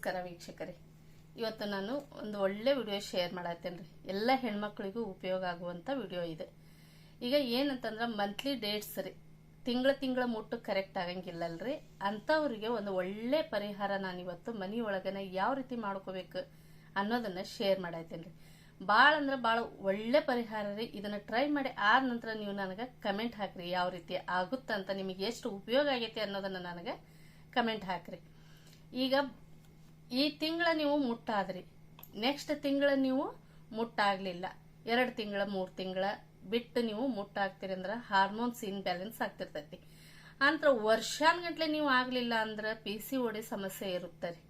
ನಮಸ್ಕಾರ ವೀಕ್ಷಕರೇ. ಇವತ್ತು ನಾನು ಒಂದು ಒಳ್ಳೆ ವಿಡಿಯೋ ಶೇರ್ ಮಾಡತ್ತೇನೆ ರೀ. ಎಲ್ಲ ಹೆಣ್ಮಕ್ಳಿಗೂ ಉಪಯೋಗ ಆಗುವಂಥ ವಿಡಿಯೋ ಇದೆ. ಈಗ ಏನಂತಂದ್ರೆ ಮಂತ್ಲಿ ಡೇಟ್ಸ್ ರೀ. ತಿಂಗಳ ತಿಂಗಳ ಮುಟ್ಟು ಕರೆಕ್ಟ್ ಆಗಂಗಿಲ್ಲಲ್ರಿ ಅಂಥವ್ರಿಗೆ ಒಂದು ಒಳ್ಳೆ ಪರಿಹಾರ ನಾನು ಇವತ್ತು ಮನೆ ಒಳಗನ ಯಾವ ರೀತಿ ಮಾಡ್ಕೋಬೇಕು ಅನ್ನೋದನ್ನ ಶೇರ್ ಮಾಡತ್ತೇನೆ ರೀ. ಭಾಳ ಅಂದ್ರೆ ಭಾಳ ಒಳ್ಳೆ ಪರಿಹಾರ ರೀ. ಇದನ್ನ ಟ್ರೈ ಮಾಡಿ ಆದ ನಂತರ ನೀವು ನನಗೆ ಕಮೆಂಟ್ ಹಾಕ್ರಿ ಯಾವ ರೀತಿ ಆಗುತ್ತಂತ ನಿಮಗೆ ಎಷ್ಟು ಉಪಯೋಗ ಆಗೈತಿ ಅನ್ನೋದನ್ನ ನನಗೆ ಕಮೆಂಟ್ ಹಾಕ್ರಿ. ಈಗ ಈ ತಿಂಗಳ ನೀವು ಮುಟ್ಟಾದ್ರಿ. ನೆಕ್ಸ್ಟ್ ತಿಂಗಳ ನೀವು ಮುಟ್ಟಾಗ್ಲಿಲ್ಲ. ಎರಡು ತಿಂಗಳ, ಮೂರು ತಿಂಗಳ ಬಿಟ್ಟು ನೀವು ಮುಟ್ಟಾಗ್ತೀರಿ ಅಂದ್ರೆ ಹಾರ್ಮೋನ್ಸ್ ಇನ್ಬ್ಯಾಲೆನ್ಸ್ ಆಗ್ತಿರ್ತೈತಿ. ಅಂತರ ವರ್ಷಾನ್ಗಟ್ಲೆ ನೀವು ಆಗ್ಲಿಲ್ಲ ಅಂದ್ರೆ ಪಿ ಸಿ ಓಡಿ ಸಮಸ್ಯೆ ಇರುತ್ತೆ ರೀ.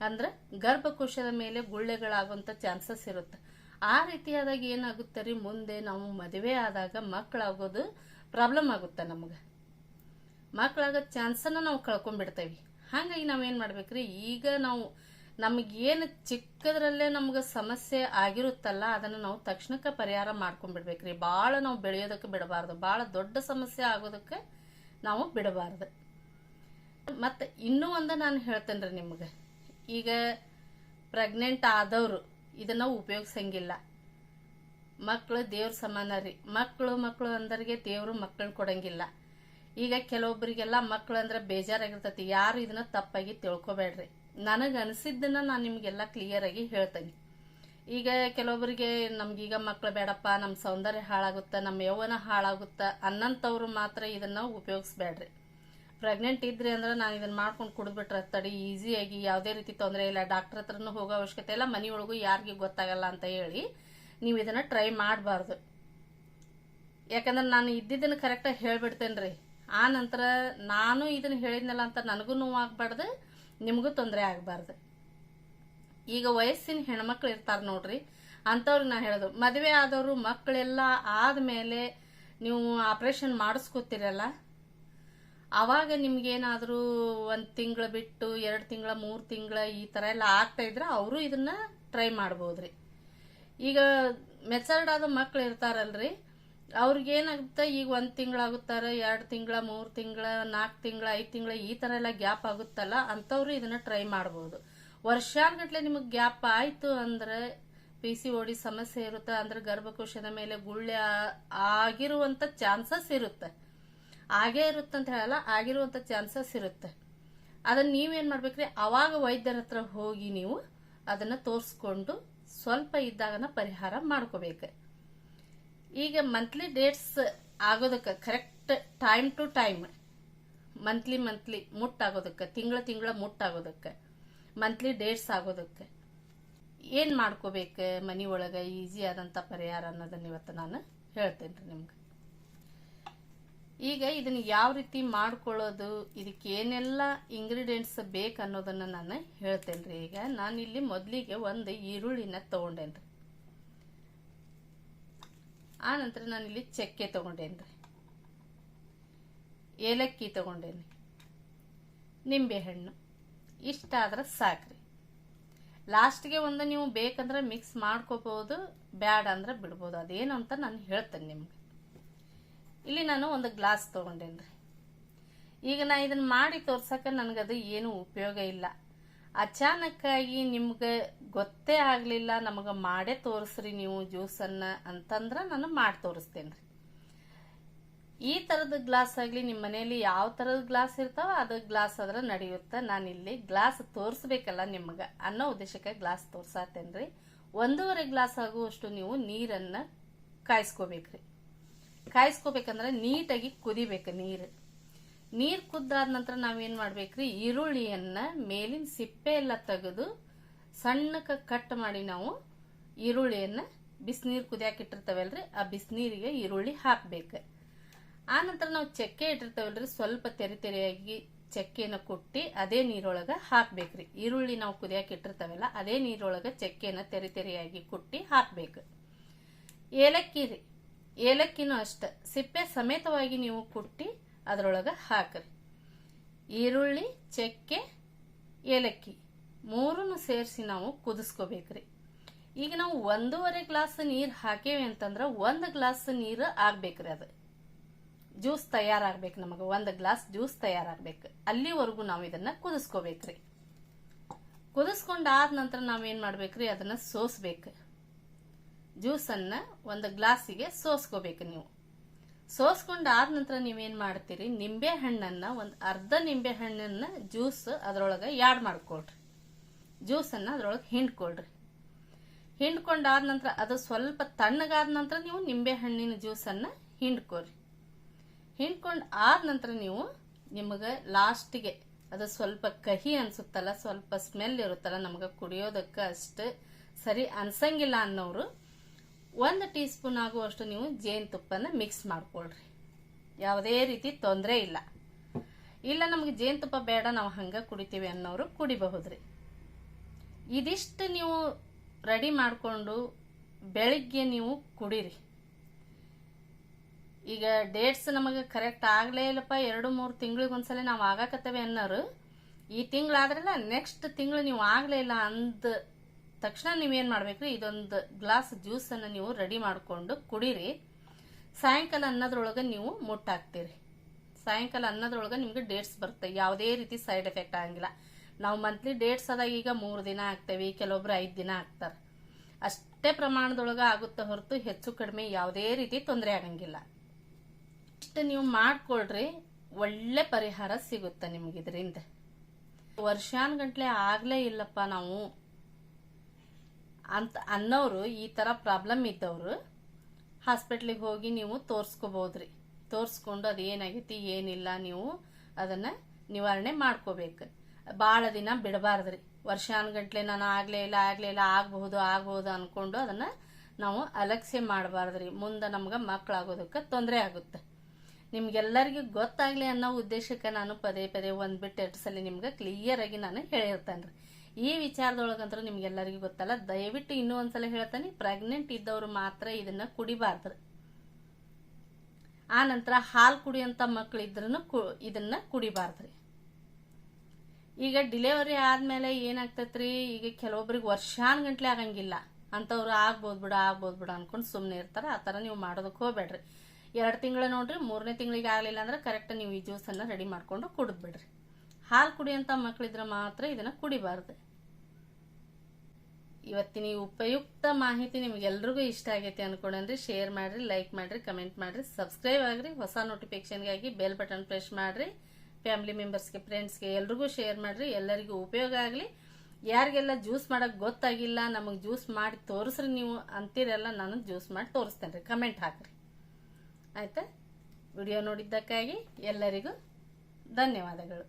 ಅಂದ್ರೆ ಗರ್ಭಕೋಶದ ಮೇಲೆ ಗುಳ್ಳೆಗಳಾಗುವಂತ ಚಾನ್ಸಸ್ ಇರುತ್ತೆ. ಆ ರೀತಿಯಾದಾಗ ಏನಾಗುತ್ತೆ ರೀ? ಮುಂದೆ ನಾವು ಮದುವೆ ಆದಾಗ ಮಕ್ಕಳಾಗೋದು ಪ್ರಾಬ್ಲಮ್ ಆಗುತ್ತೆ ನಮ್ಗೆ. ಮಕ್ಕಳಾಗೋ ಚಾನ್ಸನ್ನ ನಾವು ಕಳ್ಕೊಂಡ್ಬಿಡ್ತೇವೆ. ಹಾಗಾಗಿ ನಾವೇನು ಮಾಡ್ಬೇಕ್ರಿ? ಈಗ ನಾವು ನಮಗೇನು ಚಿಕ್ಕದ್ರಲ್ಲೇ ನಮ್ಗೆ ಸಮಸ್ಯೆ ಆಗಿರುತ್ತಲ್ಲ, ಅದನ್ನು ನಾವು ತಕ್ಷಣಕ್ಕೆ ಪರಿಹಾರ ಮಾಡ್ಕೊಂಡ್ಬಿಡ್ಬೇಕ್ರಿ. ಭಾಳ ನಾವು ಬೆಳೆಯೋದಕ್ಕೆ ಬಿಡಬಾರ್ದು. ಭಾಳ ದೊಡ್ಡ ಸಮಸ್ಯೆ ಆಗೋದಕ್ಕೆ ನಾವು ಬಿಡಬಾರ್ದು. ಮತ್ತು ಇನ್ನೂ ಒಂದು ನಾನು ಹೇಳ್ತೇನೆ ರೀ ನಿಮ್ಗೆ. ಈಗ ಪ್ರೆಗ್ನೆಂಟ್ ಆದವರು, ಇದನ್ನು ಉಪಯೋಗಿಸಂಗಿಲ್ಲ. ಮಕ್ಕಳು ದೇವ್ರ ಸಮಾನ ರೀ. ಮಕ್ಕಳು ಮಕ್ಕಳು ಅಂದ್ರಿಗೆ ದೇವರು ಮಕ್ಕಳನ್ನ ಕೊಡಂಗಿಲ್ಲ. ಈಗ ಕೆಲವೊಬ್ಬರಿಗೆಲ್ಲ ಮಕ್ಕಳು ಅಂದ್ರೆ ಬೇಜಾರಾಗಿರ್ತೈತಿ. ಯಾರು ಇದನ್ನ ತಪ್ಪಾಗಿ ತಿಳ್ಕೊಬೇಡ್ರಿ. ನನಗೆ ಅನಿಸಿದ್ದನ್ನ ನಾನು ನಿಮಗೆಲ್ಲ ಕ್ಲಿಯರ್ ಆಗಿ ಹೇಳ್ತೇನೆ. ಈಗ ಕೆಲವೊಬ್ಬರಿಗೆ ನಮ್ಗೀಗ ಮಕ್ಕಳು ಬೇಡಪ್ಪ ನಮ್ಮ ಸೌಂದರ್ಯ ಹಾಳಾಗುತ್ತೆ ನಮ್ಮ ಯೌವನ ಹಾಳಾಗುತ್ತೆ ಅನ್ನಂಥವ್ರು ಮಾತ್ರ ಇದನ್ನು ಉಪಯೋಗಿಸ್ಬೇಡ್ರಿ. ಪ್ರೆಗ್ನೆಂಟ್ ಇದ್ರಿ ಅಂದ್ರೆ ನಾನು ಇದನ್ನ ಮಾಡ್ಕೊಂಡು ಕುಡಿದ್ಬಿಟ್ರೆ ತಡಿ ಈಸಿಯಾಗಿ ಯಾವುದೇ ರೀತಿ ತೊಂದರೆ ಇಲ್ಲ ಡಾಕ್ಟರ್ ಹತ್ರನೂ ಹೋಗೋ ಅವಶ್ಯಕತೆ ಇಲ್ಲ, ಮನೆಯೊಳಗೂ ಯಾರಿಗೆ ಗೊತ್ತಾಗಲ್ಲ ಅಂತ ಹೇಳಿ ನೀವು ಇದನ್ನ ಟ್ರೈ ಮಾಡಬಾರ್ದು. ಯಾಕಂದ್ರೆ ನಾನು ಇದ್ದಿದ್ದನ್ನು ಕರೆಕ್ಟಾಗಿ ಹೇಳ್ಬಿಡ್ತೇನೆ ರೀ ಆ ನಂತರ ನಾನು ಇದನ್ನ ಹೇಳಿದ್ನಲ್ಲ ಅಂತ ನನಗೂ ಆಗ್ಬಾರ್ದು ನಿಮಗೂ ತೊಂದರೆ ಆಗಬಾರ್ದು. ಈಗ ವಯಸ್ಸಿನ ಹೆಣ್ಮಕ್ಳು ಇರ್ತಾರೆ ನೋಡ್ರಿ, ಅಂಥವ್ರಿಗೆ ನಾ ಹೇಳೋದು, ಮದುವೆ ಆದವರು ಮಕ್ಕಳೆಲ್ಲ ಆದಮೇಲೆ ನೀವು ಆಪ್ರೇಷನ್ ಮಾಡಿಸ್ಕೊತಿರಲ್ಲ? ಆವಾಗ ನಿಮ್ಗೇನಾದರೂ ಒಂದು ತಿಂಗಳು ಬಿಟ್ಟು, ಎರಡು ತಿಂಗಳ, ಮೂರು ತಿಂಗಳ ಈ ಥರ ಎಲ್ಲ ಆಗ್ತಾ ಇದ್ರೆ ಅವರು ಇದನ್ನ ಟ್ರೈ ಮಾಡ್ಬೋದ್ರಿ. ಈಗ ಮೆಚರ್ಡ್ ಆದ ಮಕ್ಳು ಇರ್ತಾರಲ್ರಿ ಅವ್ರಿಗೇನಾಗುತ್ತೆ? ಈಗ ಒಂದು ತಿಂಗಳಾಗುತ್ತಾರೆ, ಎರಡು ತಿಂಗಳ, ಮೂರು ತಿಂಗಳ ನಾಲ್ಕು ತಿಂಗಳ, ಐದು ತಿಂಗಳ, ಈ ಥರ ಎಲ್ಲ ಗ್ಯಾಪ್ ಆಗುತ್ತಲ್ಲ, ಅಂಥವ್ರು ಇದನ್ನ ಟ್ರೈ ಮಾಡ್ಬೋದು. ವರ್ಷಾನ್ಗಟ್ಲೆ ನಿಮಗೆ ಗ್ಯಾಪ್ ಆಯಿತು ಅಂದ್ರೆ ಪಿ ಸಿ ಓಡಿ ಸಮಸ್ಯೆ ಇರುತ್ತೆ, ಅಂದ್ರೆ ಗರ್ಭಕೋಶದ ಮೇಲೆ ಗುಳ್ಳೆ ಆಗಿರುವಂಥ ಚಾನ್ಸಸ್ ಇರುತ್ತೆ. ಆಗೇ ಇರುತ್ತೆ ಅಂತ ಹೇಳಲ್ಲ, ಆಗಿರುವಂತ ಚಾನ್ಸಸ್ ಇರುತ್ತೆ. ಅದನ್ನ ನೀವೇನ್ ಮಾಡ್ಬೇಕ್ರಿ? ಅವಾಗ ವೈದ್ಯರ ಹತ್ರ ಹೋಗಿ ನೀವು ಅದನ್ನ ತೋರಿಸ್ಕೊಂಡು ಸ್ವಲ್ಪ ಇದ್ದಾಗನ ಪರಿಹಾರ ಮಾಡ್ಕೋಬೇಕು. ಈಗ ಮಂತ್ಲಿ ಡೇಟ್ಸ್ ಆಗೋದಕ್ಕೆ correct time to time monthly monthly ಮುಟ್ಟಾಗೋದಕ್ಕೆ ತಿಂಗಳ ತಿಂಗಳ ಮುಟ್ಟಾಗೋದಕ್ಕೆ ಮಂತ್ಲಿ ಡೇಟ್ಸ್ ಆಗೋದಕ್ಕೆ. ಏನು ಮಾಡ್ಕೋಬೇಕು ಮನೆ ಒಳಗೆ? ಈಸಿ ಆದಂಥ ಪರಿಹಾರ ಅನ್ನೋದನ್ನ ಇವತ್ತು ನಾನು ಹೇಳ್ತೇನೆ ರೀ ನಿಮ್ಗೆ. ಈಗ ಇದನ್ನು ಯಾವ ರೀತಿ ಮಾಡ್ಕೊಳ್ಳೋದು? ಇದಕ್ಕೆ ಏನೆಲ್ಲ ಇಂಗ್ರೀಡಿಯೆಂಟ್ಸ್ ಬೇಕು ಅನ್ನೋದನ್ನ ನಾನು ಹೇಳ್ತೇನೆ ರೀ ಈಗ ನಾನು ಇಲ್ಲಿ ಮೊದಲಿಗೆ ಒಂದು ಈರುಳ್ಳಿನ ತಗೊಂಡೇನ್ರಿ. ಆ ನಂತರ ನಾನು ಇಲ್ಲಿ ಚಕ್ಕೆ ತಗೊಂಡೇನ್ರಿ ಏಲಕ್ಕಿ ತಗೊಂಡೇನಿ. ನಿಂಬೆಹಣ್ಣು ಇಷ್ಟಾದ್ರೆ ಸಾಕ್ರಿ. ಲಾಸ್ಟ್ಗೆ ಒಂದು ನೀವು ಬೇಕಂದ್ರೆ ಮಿಕ್ಸ್ ಮಾಡ್ಕೋಬಹುದು ಬ್ಯಾಡ ಅಂದ್ರೆ ಬಿಡ್ಬೋದು. ಅದೇನು ಅಂತ ನಾನು ಹೇಳ್ತೇನೆ ನಿಮ್ಗೆ. ಇಲ್ಲಿ ನಾನು ಒಂದು ಗ್ಲಾಸ್ ತಗೊಂಡೇನ್ರಿ. ಈಗ ನಾ ಇದನ್ನ ಮಾಡಿ ತೋರ್ಸಕ್ಕೆ ನನಗದು ಏನು ಉಪಯೋಗ ಇಲ್ಲ. ಅಚಾನಕ್ಕಾಗಿ ನಿಮ್ಗೆ ಗೊತ್ತೇ ಆಗಲಿಲ್ಲ, ನಮಗೆ ಮಾಡೇ ತೋರಿಸ್ರಿ ನೀವು ಜ್ಯೂಸನ್ನು ಅಂತಂದ್ರೆ ನಾನು ಮಾಡಿ ತೋರಿಸ್ತೇನೆ ರೀ ಈ ಥರದ ಗ್ಲಾಸ್ ಆಗಲಿ ನಿಮ್ಮ ಮನೆಯಲ್ಲಿ ಯಾವ ಥರದ ಗ್ಲಾಸ್ ಇರ್ತಾವ, ಅದು ಗ್ಲಾಸ್ ಆದ್ರೆ ನಡೆಯುತ್ತೆ. ನಾನು ಇಲ್ಲಿ ಗ್ಲಾಸ್ ತೋರಿಸ್ಬೇಕಲ್ಲ ನಿಮ್ಗೆ ಅನ್ನೋ ಉದ್ದೇಶಕ್ಕೆ ಗ್ಲಾಸ್ ತೋರ್ಸಾತೇನೆ ರೀ ಒಂದೂವರೆ ಗ್ಲಾಸ್ ಆಗುವಷ್ಟು ನೀವು ನೀರನ್ನು ಕಾಯಿಸ್ಕೋಬೇಕ್ರಿ. ಕಾಯಿಸ್ಕೋಬೇಕಂದ್ರೆ ನೀಟಾಗಿ ಕುದಿಬೇಕು ನೀರು. ನೀರು ಕುದ್ದಾದ ನಂತರ ನಾವೇನು ಮಾಡ್ಬೇಕ್ರಿ? ಈರುಳ್ಳಿಯನ್ನ ಮೇಲಿನ ಸಿಪ್ಪೆ ಎಲ್ಲ ತೆಗೆದು ಸಣ್ಣಕ್ಕೆ ಕಟ್ ಮಾಡಿ ನಾವು ಈರುಳ್ಳಿಯನ್ನ ಬಿಸಿನೀರು ಕುದಿಯಾಕ ಇಟ್ಟಿರ್ತಾವಲ್ರಿ? ಆ ಬಿಸಿನೀರಿಗೆ ಈರುಳ್ಳಿ ಹಾಕ್ಬೇಕು. ಆ ನಂತರ ನಾವು ಚಕ್ಕೆ ಇಟ್ಟಿರ್ತೇವಲ್ರಿ? ಸ್ವಲ್ಪ ತೆರೆ ತೆರೆಯಾಗಿ ಚಕ್ಕೆನ ಕುಟ್ಟಿ ಅದೇ ನೀರೊಳಗೆ ಹಾಕ್ಬೇಕ್ರಿ. ಈರುಳ್ಳಿ ನಾವು ಕುದಿಯಾಕ ಇಟ್ಟಿರ್ತಾವಲ್ಲ, ಅದೇ ನೀರೊಳಗೆ ಚಕ್ಕೆನ ತೆರೆ ತೆರೆಯಾಗಿ ಕುಟ್ಟಿ ಹಾಕ್ಬೇಕು. ಏಲಕ್ಕಿ ರೀ. ಏಲಕ್ಕಿನೂ ಅಷ್ಟ. ಸಿಪ್ಪೆ ಸಮೇತವಾಗಿ ನೀವು ಕುಟ್ಟಿ ಅದರೊಳಗೆ ಹಾಕ್ರಿ ಈರುಳ್ಳಿ, ಚಕ್ಕೆ, ಏಲಕ್ಕಿ ಮೂರನ್ನು ಸೇರಿಸಿ ನಾವು ಕುದಿಸ್ಕೋಬೇಕ್ರಿ. ಈಗ ನಾವು ಒಂದೂವರೆ ಗ್ಲಾಸ್ ನೀರು ಹಾಕೇವಿ ಅಂತಂದ್ರೆ ಒಂದು ಗ್ಲಾಸ್ ನೀರು ಆಗ್ಬೇಕ್ರಿ ಅದು. ಜ್ಯೂಸ್ ತಯಾರಾಗ್ಬೇಕು ನಮಗೆ, ಒಂದು ಗ್ಲಾಸ್ ಜ್ಯೂಸ್ ತಯಾರಾಗ್ಬೇಕು. ಅಲ್ಲಿವರೆಗೂ ನಾವು ಇದನ್ನ ಕುದಿಸ್ಕೋಬೇಕ್ರಿ. ಕುದಿಸ್ಕೊಂಡಾದ ನಂತರ ನಾವೇನು ಮಾಡ್ಬೇಕ್ರಿ, ಅದನ್ನು ಸೋಸ್ಬೇಕು. ಜ್ಯೂಸನ್ನು ಒಂದು ಗ್ಲಾಸಿಗೆ ಸೋಸ್ಕೋಬೇಕು ನೀವು. ಸೋಸ್ಕೊಂಡು ಆದ ನಂತರ ನೀವೇನು ಮಾಡ್ತೀರಿ? ನಿಂಬೆ ಹಣ್ಣನ್ನು ಒಂದು ಅರ್ಧ ನಿಂಬೆ ಹಣ್ಣನ್ನು ಜ್ಯೂಸ್ ಅದರೊಳಗೆ ಯಾಡ್ ಮಾಡ್ಕೊಳ್ರಿ. ಜ್ಯೂಸನ್ನು ಅದ್ರೊಳಗೆ ಹಿಂಡ್ಕೊಳ್ರಿ. ಹಿಂಡ್ಕೊಂಡಾದ ನಂತರ ಅದು ಸ್ವಲ್ಪ ತಣ್ಣಗಾದ ನಂತರ ನೀವು ನಿಂಬೆ ಹಣ್ಣಿನ ಜ್ಯೂಸನ್ನು ಹಿಂಡ್ಕೊರಿ ಹಿಂಡ್ಕೊಂಡು ಆದ ನಂತರ ನೀವು ನಿಮಗೆ ಲಾಸ್ಟಿಗೆ ಅದು ಸ್ವಲ್ಪ ಕಹಿ ಅನ್ಸುತ್ತಲ್ಲ, ಸ್ವಲ್ಪ ಸ್ಮೆಲ್ ಇರುತ್ತಲ್ಲ, ನಮಗೆ ಕುಡಿಯೋದಕ್ಕೆ ಅಷ್ಟು ಸರಿ ಅನ್ಸಂಗಿಲ್ಲ ಅನ್ನೋರು ಒಂದು ಟೀ ಸ್ಪೂನ್ ಆಗುವಷ್ಟು ನೀವು ಜೇನುತುಪ್ಪನ ಮಿಕ್ಸ್ ಮಾಡ್ಕೊಳ್ರಿ. ಯಾವುದೇ ರೀತಿ ತೊಂದರೆ ಇಲ್ಲ. ಇಲ್ಲ, ನಮಗೆ ಜೇನುತುಪ್ಪ ಬೇಡ, ನಾವು ಹಂಗೆ ಕುಡಿತೀವಿ ಅನ್ನೋರು ಕುಡಿಬಹುದ್ರಿ. ಇದಿಷ್ಟು ನೀವು ರೆಡಿ ಮಾಡಿಕೊಂಡು ಬೆಳಿಗ್ಗೆ ನೀವು ಕುಡಿರಿ. ಈಗ ಡೇಟ್ಸ್ ನಮಗೆ ಕರೆಕ್ಟ್ ಆಗಲೇ ಇಲ್ಲಪ್ಪ, ಎರಡು, ಮೂರು ತಿಂಗಳಿಗೆ ಒಂದ್ಸಲ ನಾವು ಆಗಾಕತ್ತೇವೆ ಅನ್ನೋರು, ಈ ತಿಂಗಳಾದ್ರಲ್ಲ ನೆಕ್ಸ್ಟ್ ತಿಂಗಳು ನೀವು ಆಗಲೇ ಇಲ್ಲ ಅಂದ ತಕ್ಷಣ ನೀವೇನು ಮಾಡಬೇಕು, ಇದೊಂದು ಗ್ಲಾಸ್ ಜ್ಯೂಸನ್ನು ನೀವು ರೆಡಿ ಮಾಡಿಕೊಂಡು ಕುಡೀರಿ. ಸಾಯಂಕಾಲ ಅನ್ನೋದ್ರೊಳಗೆ ನೀವು ಮುಟ್ಟಾಕ್ತೀರಿ. ಸಾಯಂಕಾಲ ಅನ್ನೋದ್ರೊಳಗೆ ನಿಮಗೆ ಡೇಟ್ಸ್ ಬರುತ್ತೆ. ಯಾವುದೇ ರೀತಿ ಸೈಡ್ ಎಫೆಕ್ಟ್ ಆಗಂಗಿಲ್ಲ. ನಾವು ಮಂತ್ಲಿ ಡೇಟ್ಸ್ ಅದಾಗ ಈಗ ಮೂರು ದಿನ ಆಗ್ತೇವೆ, ಕೆಲವೊಬ್ರು ಐದು ದಿನ ಆಗ್ತಾರೆ. ಅಷ್ಟೇ ಪ್ರಮಾಣದೊಳಗೆ ಆಗುತ್ತೆ ಹೊರತು ಹೆಚ್ಚು ಕಡಿಮೆ ಯಾವುದೇ ರೀತಿ ತೊಂದರೆ ಆಗಂಗಿಲ್ಲ. ಇಷ್ಟು ನೀವು ಮಾಡ್ಕೊಳ್ರಿ, ಒಳ್ಳೆ ಪರಿಹಾರ ಸಿಗುತ್ತೆ ನಿಮ್ಗೆ ಇದರಿಂದ. ವರ್ಷಾನ್ಗಂಟ್ಲೆ ಆಗಲೇ ಇಲ್ಲಪ್ಪ ನಾವು. ಅಂತ ಅನ್ನೋರು ಈ ಥರ ಪ್ರಾಬ್ಲಮ್ ಇದ್ದವರು ಹಾಸ್ಪಿಟ್ಲಿಗೆ ಹೋಗಿ ನೀವು ತೋರಿಸ್ಕೋಬೋದ್ರಿ. ತೋರಿಸ್ಕೊಂಡು ಅದು ಏನಾಗೈತಿ, ಏನಿಲ್ಲ, ನೀವು ಅದನ್ನು ನಿವಾರಣೆ ಮಾಡ್ಕೋಬೇಕು. ಭಾಳ ದಿನ ಬಿಡಬಾರ್ದ್ರಿ. ವರ್ಷಾನುಗಟ್ಲೆ ನಾನು ಆಗಲೇ ಇಲ್ಲ ಆಗಲೇ ಇಲ್ಲ, ಆಗಬಹುದು ಆಗಬಹುದು ಅಂದ್ಕೊಂಡು ಅದನ್ನು ನಾವು ಅಲಕ್ಷ್ಯ ಮಾಡಬಾರ್ದ್ರಿ. ಮುಂದೆ ನಮ್ಗೆ ಮಕ್ಕಳಾಗೋದಕ್ಕೆ ತೊಂದರೆ ಆಗುತ್ತೆ. ನಿಮ್ಗೆಲ್ಲರಿಗೂ ಗೊತ್ತಾಗ್ಲಿ ಅನ್ನೋ ಉದ್ದೇಶಕ್ಕೆ ನಾನು ಪದೇ ಪದೇ ಒಂದು ಬಿಟ್ಟು ಎರಡು ಸಲ ನಿಮ್ಗೆ ಕ್ಲಿಯರ್ ಆಗಿ ನಾನು ಹೇಳಿರ್ತೇನೆ ಈ ವಿಚಾರದೊಳಗಂತೂ ನಿಮ್ಗೆಲ್ಲರಿಗೂ ಗೊತ್ತಲ್ಲ, ದಯವಿಟ್ಟು ಇನ್ನೂ ಒಂದ್ಸಲ ಹೇಳ್ತಾನೆ ಪ್ರೆಗ್ನೆಂಟ್ ಇದ್ದವರು ಮಾತ್ರ ಇದನ್ನ ಕುಡಿಬಾರ್ದು. ಆ ನಂತರ ಹಾಲು ಕುಡಿಯಂತ ಮಕ್ಳು ಇದ್ರೂ ಕು, ಇದನ್ನ ಕುಡಿಬಾರ್ದ್ರಿ ಈಗ ಡಿಲಿವರಿ ಆದ್ಮೇಲೆ ಏನಾಗ್ತೈತ್ರಿ? ಈಗ ಕೆಲವೊಬ್ರಿಗೆ ವರ್ಷಾನ್ಗಂಟ್ಲೆ ಆಗಂಗಿಲ್ಲ. ಅಂತವ್ರು ಆಗ್ಬೋದು ಬಿಡ ಆಗ್ಬೋದು ಬಿಡ ಅನ್ಕೊಂಡು ಸುಮ್ಮನೆ ಇರ್ತಾರೆ, ಆ ಥರ ನೀವು ಮಾಡೋದಕ್ಕೆ ಹೋಗ್ಬೇಡ್ರಿ. ಎರಡು ತಿಂಗಳು ನೋಡ್ರಿ, ಮೂರನೇ ತಿಂಗಳಿಗೆ ಆಗಲಿಲ್ಲ ಅಂದ್ರೆ ಕರೆಕ್ಟ್ ನೀವು ಈ ಜ್ಯೂಸನ್ನು ರೆಡಿ ಮಾಡ್ಕೊಂಡು ಕುಡಿದ್ಬಿಡ್ರಿ. ಹಾಲು ಕುಡಿಯಂಥ ಮಕ್ಕಳಿದ್ರೆ ಮಾತ್ರ ಇದನ್ನು ಕುಡಿಬಾರ್ದು. ಇವತ್ತಿನ ಈ ಉಪಯುಕ್ತ ಮಾಹಿತಿ ನಿಮಗೆಲ್ರಿಗೂ ಇಷ್ಟ ಆಗೈತೆ ಅನ್ಕೊಂಡ್ರಿ ಶೇರ್ ಮಾಡ್ರಿ ಲೈಕ್ ಮಾಡ್ರಿ ಕಮೆಂಟ್ ಮಾಡ್ರಿ ಸಬ್ಸ್ಕ್ರೈಬ್ ಆಗ್ರಿ, ಹೊಸ ನೋಟಿಫಿಕೇಶನ್ಗಾಗಿ ಬೆಲ್ ಬಟನ್ ಪ್ರೆಸ್ ಮಾಡ್ರಿ. ಫ್ಯಾಮಿಲಿ ಮೆಂಬರ್ಸ್ಗೆ ಫ್ರೆಂಡ್ಸ್ಗೆ ಎಲ್ರಿಗೂ ಶೇರ್ ಮಾಡ್ರಿ, ಎಲ್ಲರಿಗೂ ಉಪಯೋಗ ಆಗಲಿ. ಯಾರಿಗೆಲ್ಲ ಜ್ಯೂಸ್ ಮಾಡೋಕೆ ಗೊತ್ತಾಗಿಲ್ಲ, ನಮಗೆ ಜ್ಯೂಸ್ ಮಾಡಿ ತೋರಿಸ್ರಿ ನೀವು ಅಂತೀರಲ್ಲ, ನಾನು ಜ್ಯೂಸ್ ಮಾಡಿ ತೋರಿಸ್ತೇನೆ ರೀ ಕಮೆಂಟ್ ಹಾಕ್ರಿ. ಆಯ್ತಾ? ವಿಡಿಯೋ ನೋಡಿದ್ದಕ್ಕಾಗಿ ಎಲ್ಲರಿಗೂ ಧನ್ಯವಾದಗಳು.